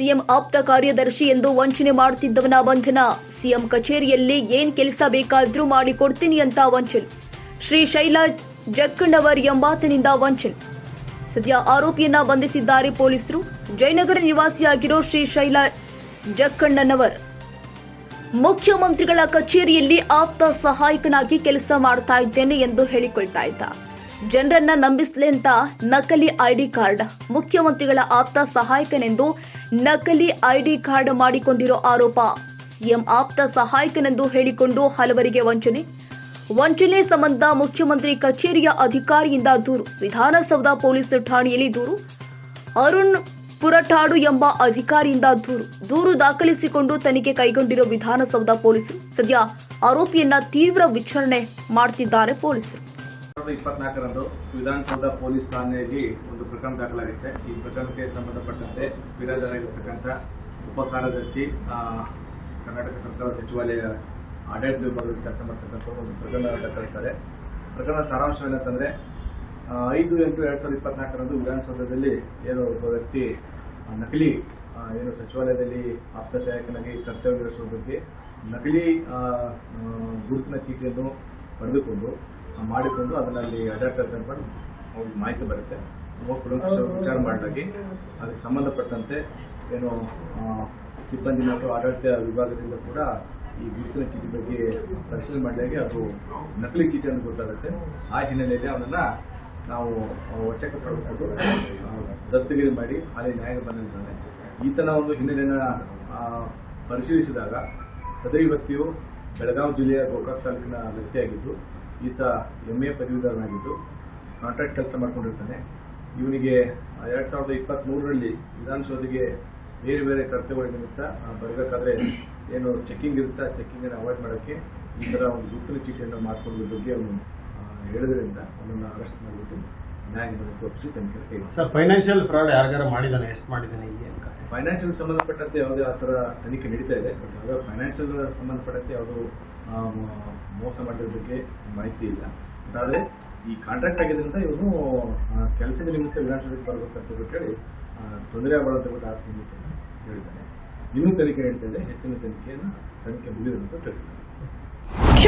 CM ಆಪ್ತ ಕಾರ್ಯದರ್ಶಿ ಎಂದು ವಂಚನೆ ಮಾಡುತ್ತಿದ್ದವನ ಬಂಧನ. ಸಿಎಂ ಕಚೇರಿಯಲ್ಲಿ ಏನ್ ಕೆಲಸ ಬೇಕಾದ್ರೂ ಮಾಡಿಕೊಡ್ತೀನಿ ಅಂತ ವಂಚನೆ. ಶ್ರೀ ಶೈಲಾ ಜಕ್ಕಣ್ಣವರ್ ಎಂಬಾತನಿಂದ ವಂಚನೆ. ಸದ್ಯ ಆರೋಪಿಯನ್ನ ಬಂಧಿಸಿದ್ದಾರೆ ಪೊಲೀಸರು. ಜಯನಗರ ನಿವಾಸಿಯಾಗಿರೋ ಶ್ರೀಶೈಲ ಜಕ್ಕಣ್ಣನವರ್. ಮುಖ್ಯಮಂತ್ರಿಗಳ ಕಚೇರಿಯಲ್ಲಿ ಆಪ್ತ ಸಹಾಯಕನಾಗಿ ಕೆಲಸ ಮಾಡ್ತಾ ಇದ್ದೇನೆ ಎಂದು ಹೇಳಿಕೊಳ್ತಾ ಇದ್ದ. ಜನರನ್ನ ನಂಬಿಸ್ಲೆ ಅಂತ ನಕಲಿ ಐಡಿ ಕಾರ್ಡ್. ಮುಖ್ಯಮಂತ್ರಿಗಳ ಆಪ್ತ ಸಹಾಯಕನೆಂದು ನಕಲಿ ಐಡಿ ಕಾರ್ಡ್ ಮಾಡಿಕೊಂಡಿರೋ ಆರೋಪ. ಸಿಎಂ ಆಪ್ತ ಸಹಾಯಕನೆಂದು ಹೇಳಿಕೊಂಡು ಹಲವರಿಗೆ ವಂಚನೆ. ವಂಚನೆ ಸಂಬಂಧ ಮುಖ್ಯಮಂತ್ರಿ ಕಚೇರಿಯ ಅಧಿಕಾರಿಯಿಂದ ದೂರು. ವಿಧಾನಸೌಧ ಪೊಲೀಸ್ ಠಾಣೆಯಲ್ಲಿ ದೂರು. ಅರುಣ್ ಪುರಟಾಡು ಎಂಬ ಅಧಿಕಾರಿಯಿಂದ ದೂರು. ದೂರು ದಾಖಲಿಸಿಕೊಂಡು ತನಿಖೆ ಕೈಗೊಂಡಿರೋ ವಿಧಾನಸೌಧ ಪೊಲೀಸರು. ಸದ್ಯ ಆರೋಪಿಯನ್ನ ತೀವ್ರ ವಿಚಾರಣೆ ಮಾಡ್ತಿದ್ದಾರೆ ಪೊಲೀಸರು. ಸಾವಿರದ ಇಪ್ಪತ್ನಾಲ್ಕರಂದು ವಿಧಾನಸೌಧ ಪೊಲೀಸ್ ಠಾಣೆಯಲ್ಲಿ ಒಂದು ಪ್ರಕರಣ ದಾಖಲಾಗಿದೆ ಈ ಪ್ರಕರಣಕ್ಕೆ ಸಂಬಂಧಪಟ್ಟಂತೆ ವಿರಾಜರಾಗಿರ್ತಕ್ಕಂಥ ಉಪ ಕಾರ್ಯದರ್ಶಿ ಕರ್ನಾಟಕ ಸರ್ಕಾರ ಸಚಿವಾಲಯ, ಆಡಳಿತ ವಿಭಾಗದಲ್ಲಿ ಕೆಲಸ ಮಾಡ್ತಕ್ಕಂಥ ಒಂದು ಪ್ರಕರಣ ದಾಖಲಿಸ್ತಾರೆ. ಪ್ರಕರಣ ಸಾರಾಂಶ ಏನಂತಂದ್ರೆ ಐದು ಎಂಟು ಎರಡ್ ಸಾವಿರದ ಇಪ್ಪತ್ನಾಲ್ಕರಂದು ವಿಧಾನಸೌಧದಲ್ಲಿ ಏನೋ ಒಬ್ಬ ವ್ಯಕ್ತಿ ನಕಲಿ ಏನು ಸಚಿವಾಲಯದಲ್ಲಿ ಆಪ್ತ ಸಹಾಯಕನಾಗಿ ಕರ್ತವ್ಯ ನಿರ್ವಹಿಸುವ ಬಗ್ಗೆ ನಕಲಿ ಗುರುತಿನ ಚೀಟಿಯನ್ನು ಪಡೆದುಕೊಂಡು ಆ, ಮಾಡಿಕೊಂಡು ಅದರಲ್ಲಿ ಅಡಾಪ್ಟರ್ ಅನ್ಕೊಂಡು ಅವ್ರಿಗೆ ಮಾಹಿತಿ ಬರುತ್ತೆ. ವಿಚಾರ ಮಾಡಲಾಗಿ. ಅದಕ್ಕೆ ಸಂಬಂಧಪಟ್ಟಂತೆ ಏನು ಸಿಬ್ಬಂದಿ ಮತ್ತು ಆಡಳಿತ ವಿಭಾಗದಿಂದ ಕೂಡ ಈ ಗುರುತಿನ ಚೀಟಿ ಬಗ್ಗೆ ಪರಿಶೀಲನೆ ಮಾಡಿದಾಗೆ ಅದು ನಕಲಿ ಚೀಟಿ ಅಂತ ಗೊತ್ತಾಗುತ್ತೆ. ಆ ಹಿನ್ನೆಲೆಯಲ್ಲಿ ಅವನನ್ನ ನಾವು ವಶಕ್ಕೆ ಪಡೆದುಕೊಂಡು ಆ, ದಸ್ತಗಿರಿ ಮಾಡಿ ಅಲ್ಲಿ ನ್ಯಾಯ ಬಂದಿದ್ದಾನೆ. ಈತನ ಒಂದು ಹಿನ್ನೆಲೆಯನ್ನು ಪರಿಶೀಲಿಸಿದಾಗ ಸದರಿ ವ್ಯಕ್ತಿಯು ಬೆಳಗಾವಿ ಜಿಲ್ಲೆಯ ಗೋಕಾಕ್ ತಾಲೂಕಿನ ವ್ಯಕ್ತಿಯಾಗಿದ್ದು, ಈತ ಎಂ ಎ ಪದವೀಧರನಾಗಿದ್ದು ಕಾಂಟ್ರಾಕ್ಟ್ ಕೆಲಸ ಮಾಡಿಕೊಂಡಿರ್ತಾನೆ. ಇವನಿಗೆ ಎರಡು ಸಾವಿರದ ಇಪ್ಪತ್ತ್ ಮೂರರಲ್ಲಿ ವಿಧಾನಸೌಧಗೆ ಬೇರೆ ಬೇರೆ ಕರ್ತವ್ಯಗಳ ನಿಮಿತ್ತ ಬರಬೇಕಾದ್ರೆ ಏನು ಚೆಕ್ಕಿಂಗ್ ಇರುತ್ತೆ? ಆ ಚೆಕ್ಕಿಂಗ್ ಅನ್ನು ಅವಾಯ್ಡ್ ಮಾಡೋಕ್ಕೆ ಈ ಥರ ಒಂದು ಗುರುತಿನ ಚೀಟಿಯನ್ನು ಮಾಡ್ಕೊಳ್ಳೋದ್ರ ಬಗ್ಗೆ ಅವನು ಹೇಳಿದ್ರಿಂದ ಅವನನ್ನು ಅರೆಸ್ಟ್ ಮಾಡಿಬಿಟ್ಟು ಒಪ್ಪಿಸಿ ತನಿಖೆ ಸರ್ ಫೈನಾನ್ಷಿಯಲ್ ಫ್ರಾಡ್ ಯಾರಿಗಾರ ಮಾಡಿದಾನೆ ಎಷ್ಟು ಮಾಡಿದಾನೆ ಇಲ್ಲಿ ಅಂತ? ಫೈನಾನ್ಷಿಯಲ್ ಸಂಬಂಧಪಟ್ಟಂತೆ ಯಾವುದೇ ಆ ಥರ ತನಿಖೆ ನಡೀತಾ ಇದೆ ಬಟ್ ಯಾವುದೇ ಫೈನಾನ್ಷಿಯಲ್ ಸಂಬಂಧಪಟ್ಟಂತೆ ಯಾವುದು ಮೋಸ ಮಾಡಿರೋ ಬಗ್ಗೆ ಮಾಹಿತಿ ಇಲ್ಲ. ಬಟ್ ಆದರೆ ಈ ಕಾಂಟ್ರಾಕ್ಟ್ ಆಗಿದ್ದರಿಂದ ಇವನು ಕೆಲಸದ ನಿಮಿತ್ತ ವಿಧಾನಸಭೆಗೆ ಬರಬೇಕಂತ ಹೇಳಿ ತೊಂದರೆ ಆಗಬಾರ್ದು ಅಂತ ಬಿಟ್ಟು ಆ ನಿಮಿತ್ತ ಹೇಳಿದ್ದಾನೆ ಇನ್ನೂ ತನಿಖೆ ಹೇಳ್ತಾ ಇದೆ ಹೆಚ್ಚಿನ ತನಿಖೆಯನ್ನು ತನಿಖೆ ಮುಗಿದಂತ ತಿಳಿಸಿದ್ದಾರೆ